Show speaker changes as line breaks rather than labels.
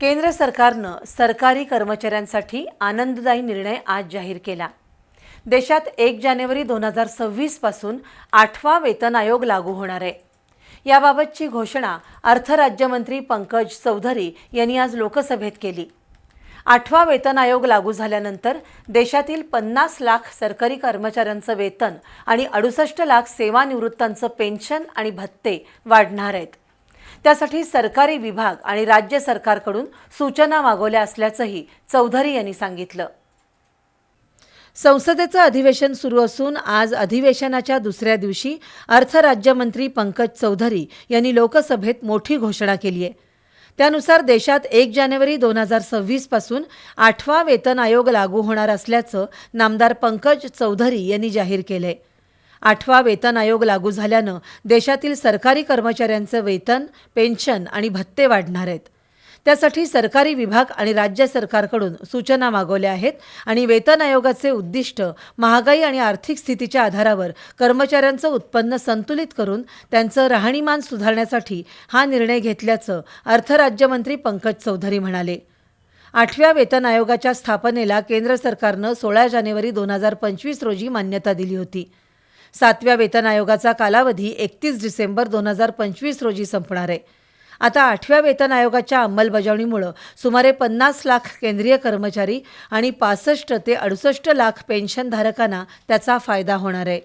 केंद्र सरकारनं सरकारी कर्मचाऱ्यांसाठी आनंददायी निर्णय आज जाहीर केला. देशात एक जानेवारी दोन हजार सव्वीसपासून आठवा वेतन आयोग लागू होणार आहे. याबाबतची घोषणा अर्थराज्यमंत्री पंकज चौधरी यांनी आज लोकसभेत केली. आठवा वेतन आयोग लागू झाल्यानंतर देशातील पन्नास लाख सरकारी कर्मचाऱ्यांचं वेतन आणि अडुसष्ट लाख सेवानिवृत्तांचं पेन्शन आणि भत्ते वाढणार आहेत. त्यासाठी सरकारी विभाग आणि राज्य सरकारकडून सूचना मागवल्या असल्याचंही चौधरी यांनी सांगितलं. संसदेचं अधिवेशन सुरू असून आज अधिवेशनाच्या दुसऱ्या दिवशी अर्थ राज्यमंत्री पंकज चौधरी यांनी लोकसभेत मोठी घोषणा केली आहे. त्यानुसार देशात एक जानेवारी दोन हजार सव्वीसपासून आठवा वेतन आयोग लागू होणार असल्याचं नामदार पंकज चौधरी यांनी जाहीर केलंय. आठवा वेतन आयोग लागू झाल्यानं देशातील सरकारी कर्मचाऱ्यांचं वेतन पेन्शन आणि भत्ते वाढणार आहेत. त्यासाठी सरकारी विभाग आणि राज्य सरकारकडून सूचना मागवल्या आहेत आणि वेतन आयोगाचे उद्दिष्ट महागाई आणि आर्थिक स्थितीच्या आधारावर कर्मचाऱ्यांचं उत्पन्न संतुलित करून त्यांचं राहणीमान सुधारण्यासाठी हा निर्णय घेतल्याचं अर्थराज्यमंत्री पंकज चौधरी म्हणाले. आठव्या वेतन आयोगाच्या स्थापनेला केंद्र सरकारनं सोळा जानेवारी दोन हजार पंचवीस रोजी मान्यता दिली होती. सातव्या वेतन आयोगाचा कालावधी एकतीस डिसेंबर दोन हजार पंचवीस रोजी संपणार आहे. आता आठव्या वेतन आयोगाच्या अंमलबजावणीमुळं सुमारे पन्नास लाख केंद्रीय कर्मचारी आणि पासष्ट ते अडुसष्ट लाख पेन्शनधारकांना त्याचा फायदा होणार आहे.